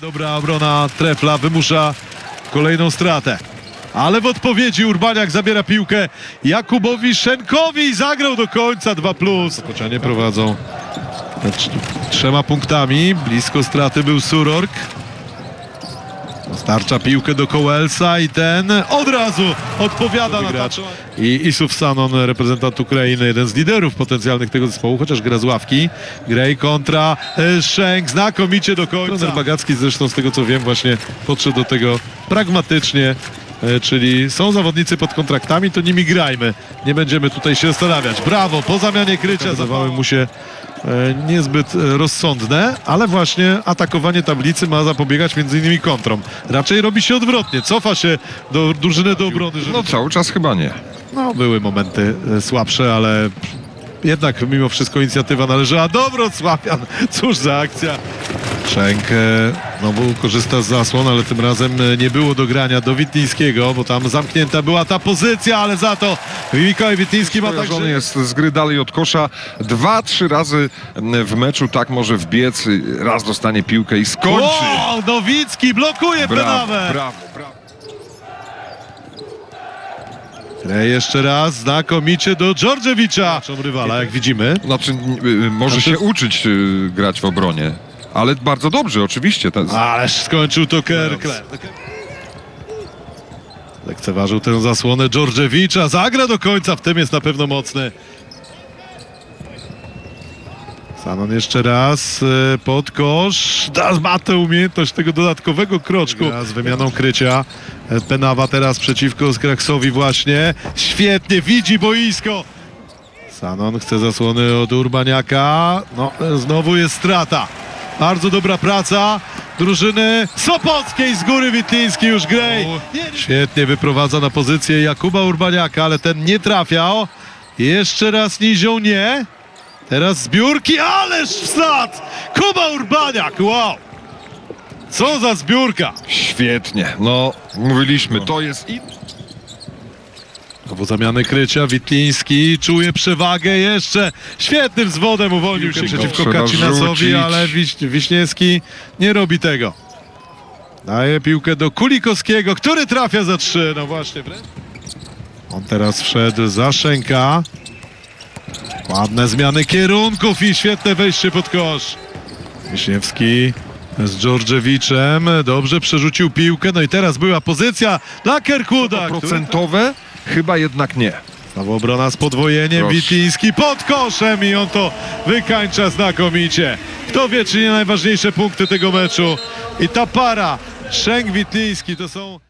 Dobra obrona trefla wymusza kolejną stratę. Ale w odpowiedzi Urbaniak zabiera piłkę Jakubowi Szenkowi i zagrał do końca 2 plus. Zakoczenie prowadzą trz- trzema punktami. Blisko straty był Surork. Starcza piłkę do Kołelsa i ten od razu odpowiada na gracz. I Isuf Sanon, reprezentant Ukrainy, jeden z liderów potencjalnych tego zespołu, chociaż gra z ławki. Grej kontra e, Szenk, znakomicie do końca. Bagacki zresztą z tego co wiem właśnie podszedł do tego pragmatycznie. E, Czyli są zawodnicy pod kontraktami, to nimi grajmy. Nie będziemy tutaj się zastanawiać. Brawo, po zamianie krycia zdawały mu się e, niezbyt e, rozsądne, ale właśnie atakowanie tablicy ma zapobiegać między innymi kontrom. Raczej robi się odwrotnie, cofa się do drużyny do obrony, żeby No cały czas chyba nie. no, były momenty słabsze, ale jednak mimo wszystko inicjatywa należała do Wrocławian. Cóż za akcja. Szenk e, znowu korzysta z zasłon, ale tym razem e, nie było do grania do Witlińskiego, bo tam zamknięta była ta pozycja, ale za to Mikołaj Witliński ma także... jest z gry dalej od kosza. Dwa, trzy razy w meczu tak może wbiec. Raz dostanie piłkę i skończy. O, Nowicki blokuje Brawo, Penawę. brawo, jeszcze raz, znakomicie do Dżordżewicza. rywala, jak widzimy. Znaczy, y, y, może się uczyć y, grać w obronie. Ale bardzo dobrze, oczywiście. Jest... Ależ skończył to Kerkle. Lekceważył tę zasłonę Dżordżewicza. Zagra do końca, w tym jest na pewno mocny. Sanon jeszcze raz e, pod kosz. Ma tę umiejętność tego dodatkowego kroczku. Z wymianą krycia. E, Penawa teraz przeciwko Skraksowi właśnie. Świetnie, widzi boisko. Sanon chce zasłony od Urbaniaka. No, e, znowu jest strata. Bardzo dobra praca drużyny Sopockiej z góry Witliński już Grej. Świetnie wyprowadza na pozycję Jakuba Urbaniaka, ale ten nie trafiał. Jeszcze raz Nizią nie. Teraz zbiórki, ależ wsad! Kuba Urbaniak, wow! Co za zbiórka! Świetnie. No, mówiliśmy, to jest i Znowu zamiany krycia, Witliński czuje przewagę jeszcze. Świetnym zwodem uwolnił się przeciwko Kacinasowi, ale Wiś, Wiśniewski nie robi tego. Daje piłkę do Kulikowskiego, który trafia za trzy. No właśnie. On teraz wszedł za Szenka. Ładne zmiany kierunków i świetne wejście pod kosz. Wiśniewski z Dżordżewiczem. Dobrze przerzucił piłkę. No i teraz była pozycja dla Kerkuda. który- procentowe? Chyba jednak nie. Znowu obrona z podwojeniem, Proszę. Witliński pod koszem i on to wykańcza znakomicie. Kto wie, czy nie najważniejsze punkty tego meczu. I ta para, Szenk Witliński, to są...